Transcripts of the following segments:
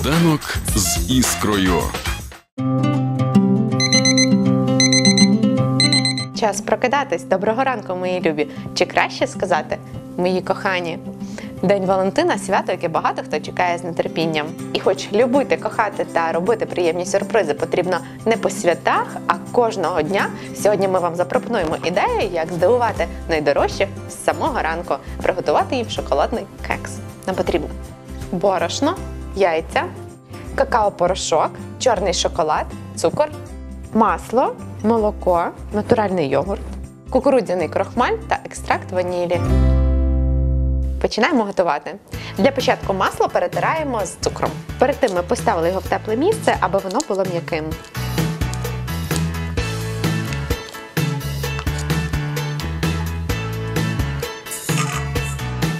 Сніданок з іскрою. Час прокидатись. Доброго ранку, мої любі. Чи краще сказати, мої кохані? День Валентина свято, яке багато хто чекає з нетерпінням. І хоч любити, кохати та робити приємні сюрпризи потрібно не по святах, а кожного дня. Сьогодні ми вам запропонуємо ідею, як здивувати найдорожчих з самого ранку, приготувати їм шоколадний кекс. Нам потрібно борошно, яйця, какао-порошок, чорний шоколад, цукор, масло, молоко, натуральний йогурт, кукурудзяний крохмаль та екстракт ванілі. Починаємо готувати. Для початку масло перетираємо з цукром. Перед тим ми поставили його в тепле місце, аби воно було м'яким.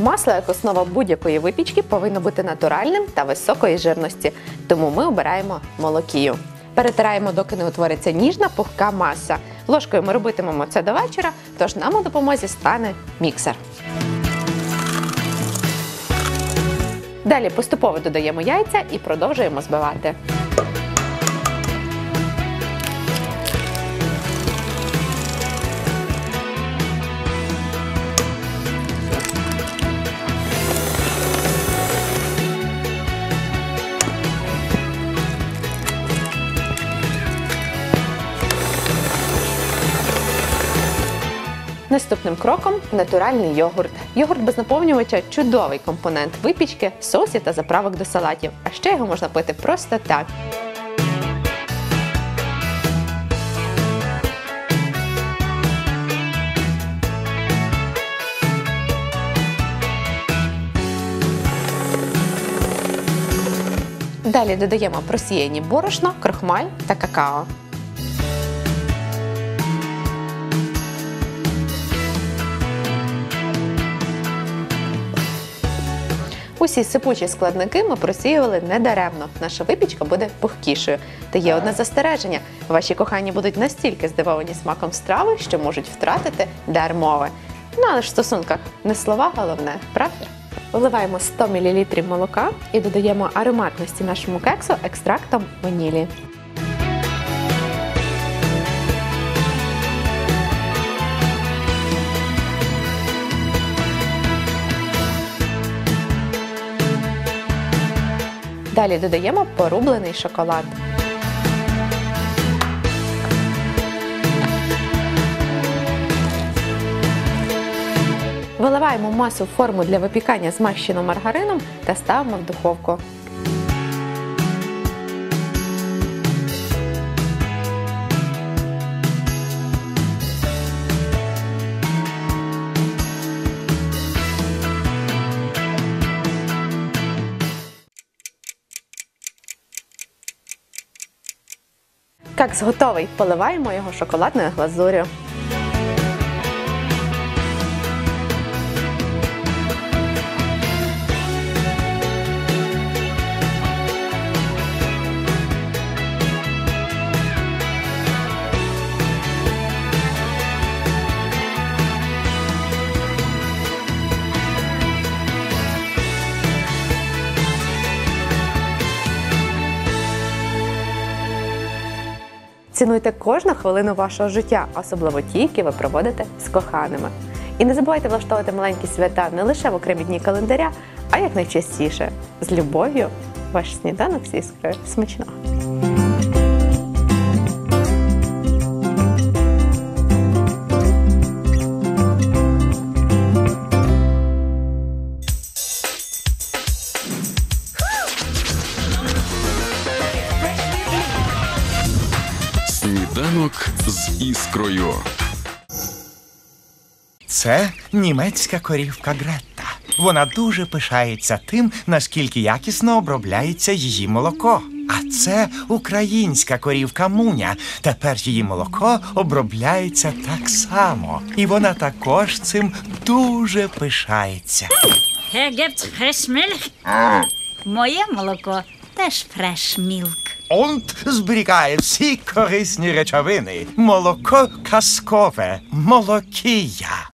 Масло як основа будь-якої випічки повинно бути натуральним та високої жирності, тому ми обираємо молокію. Перетираємо, доки не утвориться ніжна пухка маса. Ложкою ми робитимемо це до вечора, тож нам у допомозі стане міксер. Далі поступово додаємо яйця і продовжуємо збивати. Наступним кроком натуральний йогурт. Йогурт без наповнювача чудовий компонент випічки, соусів та заправок до салатів. А ще його можна пити просто так. Далі додаємо просіяні борошно, крохмаль та какао. Усі сипучі складники ми просіювали недаремно. Наша випічка буде пухкішою. Та є одне застереження: ваші кохані будуть настільки здивовані смаком страви, що можуть втратити дар мови. Ну але ж в стосунках не слова головне, правда? Вливаємо 100 мл молока і додаємо ароматності нашому кексу екстрактом ванілі. Далі додаємо порублений шоколад. Виливаємо масу в форму для випікання змащену маргарином та ставимо в духовку. Кекс готовий. Поливаємо його шоколадною глазур'ю. Цінуйте кожну хвилину вашого життя, особливо ті, які ви проводите з коханими. І не забувайте влаштовувати маленькі свята не лише в окремі дні календаря, а як найчастіше. З любов'ю, ваш сніданок з іскрою. Смачного! Сніданок з іскрою. Це німецька корівка Гретта. Вона дуже пишається тим, наскільки якісно обробляється її молоко. А це українська корівка Муня. Тепер її молоко обробляється так само. І вона також цим дуже пишається. Моє молоко теж фрешмілк. Und зберігає всі корисні речовини. Молоко казкове, молокія.